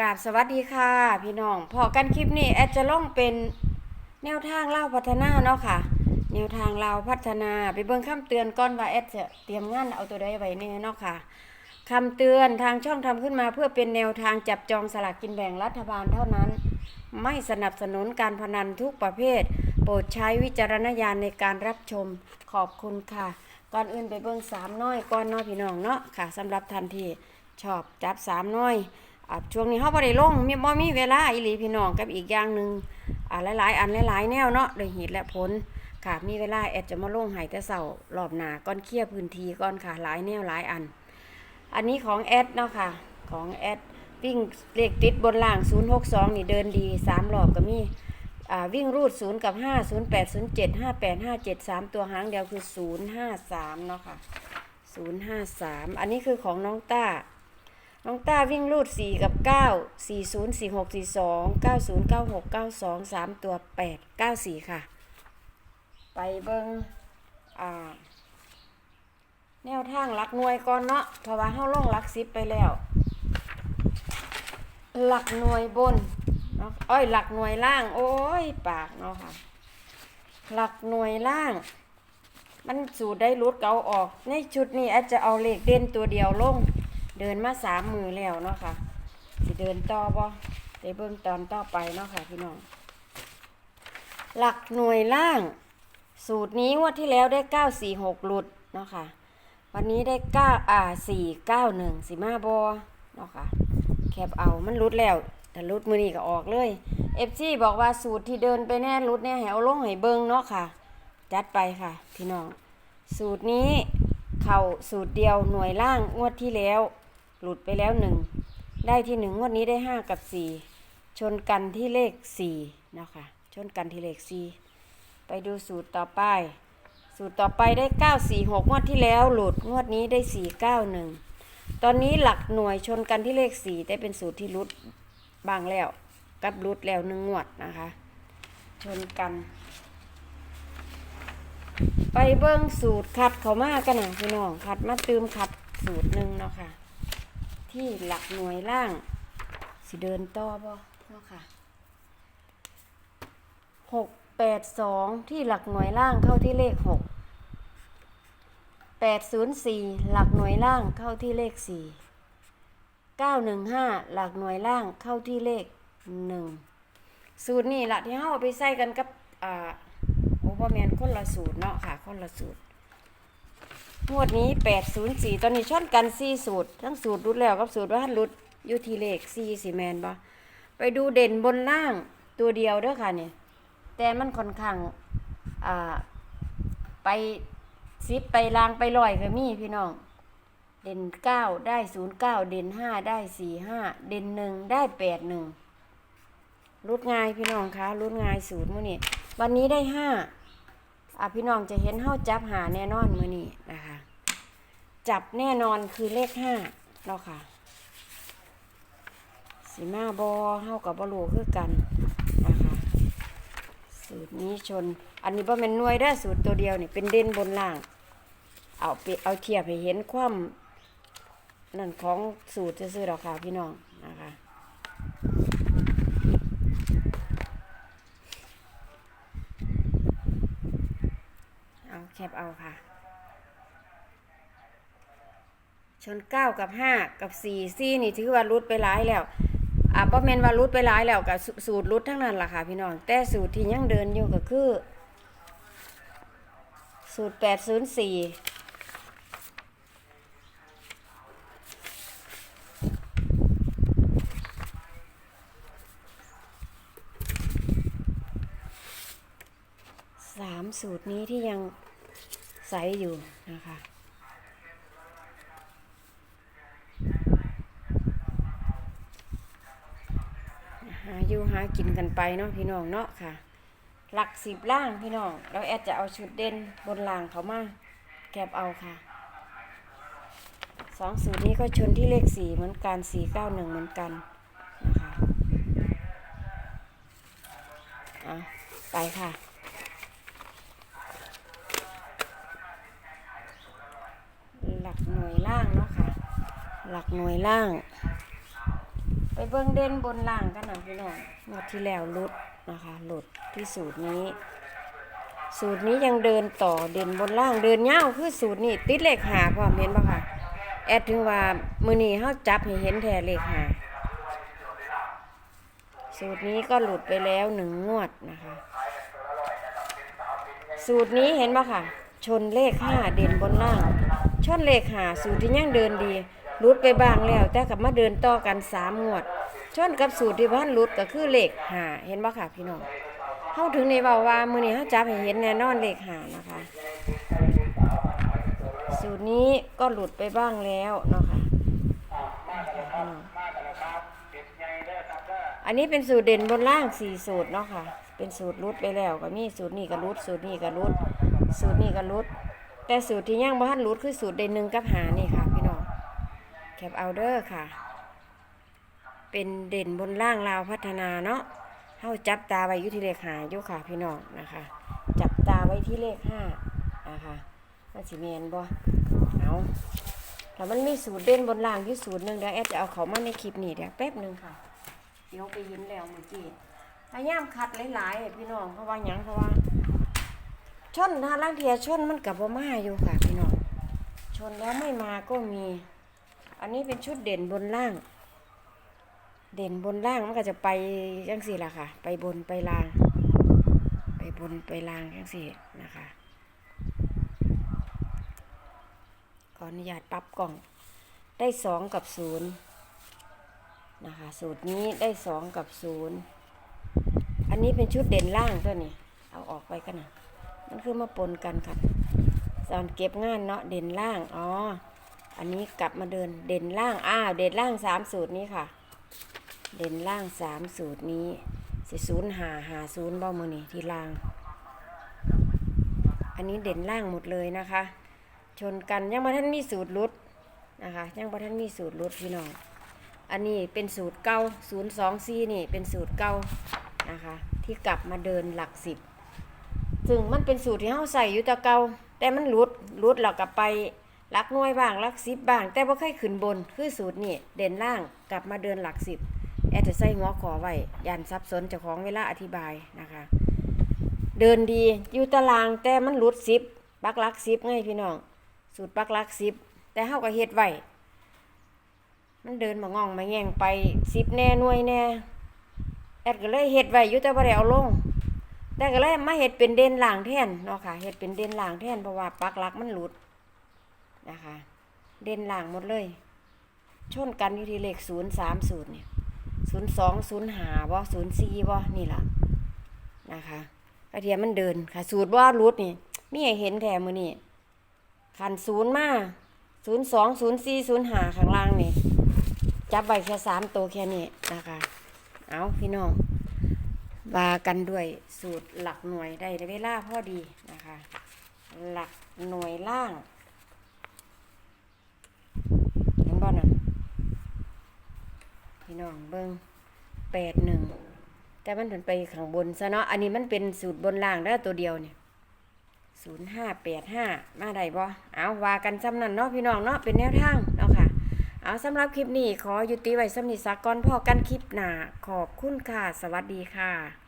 กราบสวัสดีค่ะ พี่น้องพอกันคลิปนี้แอดจะล่องเป็นแนวทางเล่าพัฒนาเนาะค่ะ แนวทางเราพัฒนาไปเบิ่งคำเตือนก่อนว่าแอดจะเตรียมงานเอาตัวใดไว้แน่เนาะค่ะคำเตือนทางช่องทำขึ้นมาเพื่อเป็นแนวทางจับจองสลากกินแบ่งรัฐบาลเท่านั้น ไม่สนับสนุนการพนันทุกประเภท โปรดใช้วิจารณญาณในการรับชมขอบคุณค่ะ ก่อนอื่นไปเบิ่งสามน้อยก่อนเนาะพี่น้องเนาะค่ะสำหรับทันทีชอบจับสามน้อย อะช่วงนี้เขาบ่ได้ลงมีบ่มีเวลาอีหลีพี่น้องกับอีกอย่างหนึ่งอ่าหลายๆ อันหลายๆแนวเนาะโดยเหตุและผลค่ะมีเวลาแอดจะมาลงให้แต่เสาร์รอบหน้าก่อนเคลียร์พื้นที่ก่อนค่ะหลายแนวหลายอัน อันนี้ของแอดเนาะค่ะของแอดวิ่งเลขติดบนล่าง 062 นี่เดินดี3รอบก็มีอ่าวิ่งรูด 0 กับ 5 0 8 0 7 5 8 5 7 3 ตัวหางเดียวคือ 053 เนาะค่ะ 053 อันนี้คือของน้องต้า น้องต้าวิ่งรูด 4 กับ 9 40 46 42 90 96 92 3 ตัว 8 94 ค่ะ ไปเบิงอ่า แนวทางหลักหน่วยก่อนเนาะ เพราะว่าเฮาลงหลักสิบไปแล้ว หลักหน่วยบนเนาะอ้อยหลักหน่วยล่าง โอ้ย ปากเนาะค่ะ หลักหน่วยล่าง มันสูตรได้รุดเกาออก ในชุดนี้อาจจะเอาเลขเด่นตัวเดียวลง เดินมาสามมือแล้วเนาะค่ะ สิเดินต่อบ่ได้เบิ่งตอนต่อไปเนาะค่ะพี่น้อง หลักหน่วยล่าง สูตรนี้งวดที่แล้วได้เก้าสี่หกหลุดเนาะค่ะ วันนี้ได้เก้าอ่าสี่เก้าหนึ่งสิมาบอเนาะค่ะ แคบเอามันรุดแล้วแต่รุดมือนี้ก็ออกเลยเอฟซีบอกว่าสูตรที่เดินไปแน่รุดเนี่ยให้เอาลงให้เบิงเนาะค่ะ จัดไปค่ะ พี่น้อง สูตรนี้เข่าสูตรเดียวหน่วยล่างงวดที่แล้ว หลุดไปแล้วหนึ่งได้ที่หนึ่งงวดนี้ได้ห้ากับสี่ชนกันที่เลขสี่เนาะค่ะชนกันที่เลขสี่ไปดูสูตรต่อไป สูตรต่อไปได้946งวดที่แล้วหลุดงวดนี้ได้491ตอนนี้หลักหน่วยชนกันที่เลข4ได้เป็นสูตรที่รุดบางแล้วกับรุดแล้วหนึ่งงวดนะคะ ชนกัน ไปเบิ้งสูตรคัดเขามากกันนะพี่น้องคัดมาตืมคัดสูตรหนึ่งเนาะค่ะ ที่หลักหน่วยล่าง สิเดินต่อบ่เนาะค่ะหกแปดสองที่หลักหน่วยล่างเข้าที่เลขหกแปดศูนย์สี่หลักหน่วยล่างเข้าที่เลขสี่เก้าหนึ่งห้าหลักหน่วยล่างเข้าที่เลขหนึ่งสูตรนี่แหละที่เราเอาไปใส่กันกับอ่าโอเปอร์แมนคนละสูตรเนาะค่ะ คนละสูตร งวดนี้แปดศูนย์สี่ตอนนี้ชนกันสี่สูตร ทั้งสูตรรุดแล้วกับสูตรว่าหันรุดอยู่ที่เลขสี่สีแมนบ่ไปดูเด่นบนล่างตัวเดียวเด้อค่ะเนี่ยแต่มันค่อนข้างอ่าไปซิปไปลางไปลอยก็มีพี่น้อง เด่นเก้าได้ศูนย์เก้าเด่นห้าได้สี่ห้าเด่นหนึ่งได้แปดหนึ่งรุดง่ายพี่น้องคะรุดง่ายสูตรมื้อนี้วันนี้ได้ห้า อะพี่น้องจะเห็นเฮาจับหาแน่นอนมื้อนี้นะคะ จับแน่นอนคือเลขห้าเนาะค่ะสีมาบอเฮากับบอลูคือกันนะคะสูตรนี้ชน อันนี้บ่แม่นหน่วยได้สูตรตัวเดียวนี่เป็นเด่นบนล่าง เอาไปเอาเทียบให้เห็นความนั่นของสูตรซื่อๆดอกค่ะพี่น้องนะคะ เอา แคบเอาค่ะ ชนเก้ากับห้ากับสี่ซี่นี่ถือว่ารุดไปหลายแล้วอ่าบ่แมนว่ารุดไปหลายแล้วกับสูตรรุดทั้งนั้นล่ะค่ะ พี่น้อง แต่สูตรที่ยังเดินอยู่ก็คือ สูตร804สามสูตรนี้ที่ยัง ใสอยู่นะคะหาอยู่หากินกันไปเนาะพี่น้องเนาะค่ะ หลักสิบล่างพี่น้องแล้วแอดจะเอาชุดเด่นบนล่างเขามาแกบเอาค่ะสองสูตรนี้ก็ชนที่เลขสี่เหมือนกันสี่เก้าหนึ่งเหมือนกันนะคะอะไปค่ะ หลักหน่วยล่าง ไปเบิ่งเด่นบนล่างกันนะพี่น้องงวดที่แล้วหลุดนะคะหลุดที่สูตรนี้ สูตรนี้ยังเดินต่อเด่นบนล่างเดินยาวคือสูตรนี้ติดเลขหาพร้อมเห็นปะค่ะแอดถึงว่ามือนี้เฮาจับให้เห็นแท้เลขหาสูตรนี้ก็หลุดไปแล้วหนึ่งงวดนะคะ สูตรนี้เห็นปะค่ะ ชนเลขห้าเด่นบนล่าง ชนเลขหาสูตรที่ยังเดินดี รุดไปบ้างแล้ว แต่กลับมาเดินต่อกันสามงวดชนกับสูตรที่บ้านรุดก็คือเลขหาเห็นปะค่ะพี่น้องเข้าถึงในเบาว่ามือนี้เขาจับให้เห็นแน่นอนเลขหานะคะ สูตรนี้ก็หลุดไปบ้างแล้วเนาะค่ะพี่น้องอันนี้เป็นสูตรเด่นบนล่างสี่สูตรเนาะค่ะ เป็นสูตรรุดไปแล้วก็มีสูตรนี้ก็รุดสูตรนี้ก็รุดสูตรนี้ก็รุดแต่สูตรที่ย่างบ้านรุดคือสูตรเด่นหนึ่งกับหานี่ค่ะ แคปเอาเดอร์ค่ะ เป็นเด่นบนล่างลาวพัฒนาเนาะเฮาจับตาไว้ยู่ที่เลขหายู่ค่ะพี่น้องนะคะ จับตาไว้ที่เลขห้านะคะมันสิเมนบ่เอาแล้วมันมีสูตรเด่นบนล่างอยู่สูตรหนึ่งเดี๋ยวแอดจะเอาเขามาในคลิปนี้เดี๋ยวแป๊บหนึ่งค่ะ เดี๋ยวไปเห็นแล้วเมื่อกี้พยายามคัดหลายๆพี่น้องเพราะว่าหยังเพราะว่าชนถ้าล่างเทียชนมันกับบ่มาอยู่ค่ะพี่น้องชนแล้วไม่มาก็มี อันนี้เป็นชุดเด่นบนล่าง เด่นบนล่างมันก็จะไปจังสี่ล่ะค่ะ ไปบนไปล่าง ไปบนไปล่างจังสี่นะคะขออนุญาตปรับกล่องได้สองกับศูนย์นะคะสูตรนี้ได้สองกับศูนย์อันนี้เป็นชุดเด่นล่างตัวนี้ เอาออกไปกันนะมันคือมาปนกันครับตอนเก็บงานเนาะเด่นล่าง อ๋อ อันนี้กลับมาเดินเด่นล่างอ้าวเด่นล่างสามสูตรนี้ค่ะ เด่นล่างสามสูตรนี้สิศูนย์หาหาศูนย์บ่มือนี่ที่ล่าง อันนี้เด่นล่างหมดเลยนะคะ ชนกันยังบ่ท่านมีสูตรลุดนะคะยังบ่ท่านมีสูตรลุดพี่น้องอันนี้เป็นสูตรเก้าศูนย์สองซีนี่เป็นสูตรเก้านะคะ ที่กลับมาเดินหลักสิบซึ่งมันเป็นสูตรที่เฮาใส่อยู่แต่เก่าแต่มันลุดลุดแล้วกลับไป หลักน่วยบ้างหลักสิบบ้าง แต่บ่เคยขึ้นบนคือสูตรนี่เด่นล่างกลับมาเดินหลักสิบแอดจะใส่หัวขอไว้ยันซับซ้อนเจ้าของเวลาอธิบายนะคะ เดินดีอยู่ตารางแต่มันหลุดสิบปักลักสิบไงพี่น้อง สูตรปักลักสิบแต่เฮาก็เฮ็ดไว้มันเดินมางองมาแง่งไปสิบแน่น่วยแน่แอดก็เลยเฮ็ดไว้อยู่แต่บ่ได้เอาลงแต่ก็เลยมาเห็ดเป็นเด่นล่างแทนเนาะค่ะเห็ดเป็นเด่นล่างแทนเพราะว่าปักลักมันหลุด นะคะ เด่นล่างหมดเลย ชนกันอยู่ที่เลขศูนย์สามศูนย์เนี่ยศูนย์สองศูนย์หาบ่ศูนย์สี่บ่นี่ล่ะนะคะกระเทียมมันเดินค่ะ สูตรว่ารุดนี่มีให้เห็นแถมมือนี่ขันศูนย์มาศูนย์สองศูนย์สี่ศูนย์หาข้างล่างนี่จับไว้แค่สามตัวแค่นี้นะคะ เอาพี่น้องว่ากันด้วยสูตรหลักหน่วยได้เวลาพอดีนะคะ หลักหน่วยล่าง เห็นบ่นั่น พี่น้องเบิ้งแปดหนึ่งแต่มันถึงไปข้างบนซะเนาะอันนี้มันเป็นสูตรบนล่างแล้วตัวเดียวเนี่ยศูนย์ห้าแปดห้ามาได้บ่เอาว่ากันซ้ำนั่นเนาะพี่น้องเนาะเป็นแนวทางเนาะค่ะ เอาสำหรับคลิปนี้ขอยุติไว้สำนิสักก่อนพอกันคลิปหน้าขอบคุณค่ะ สวัสดีค่ะ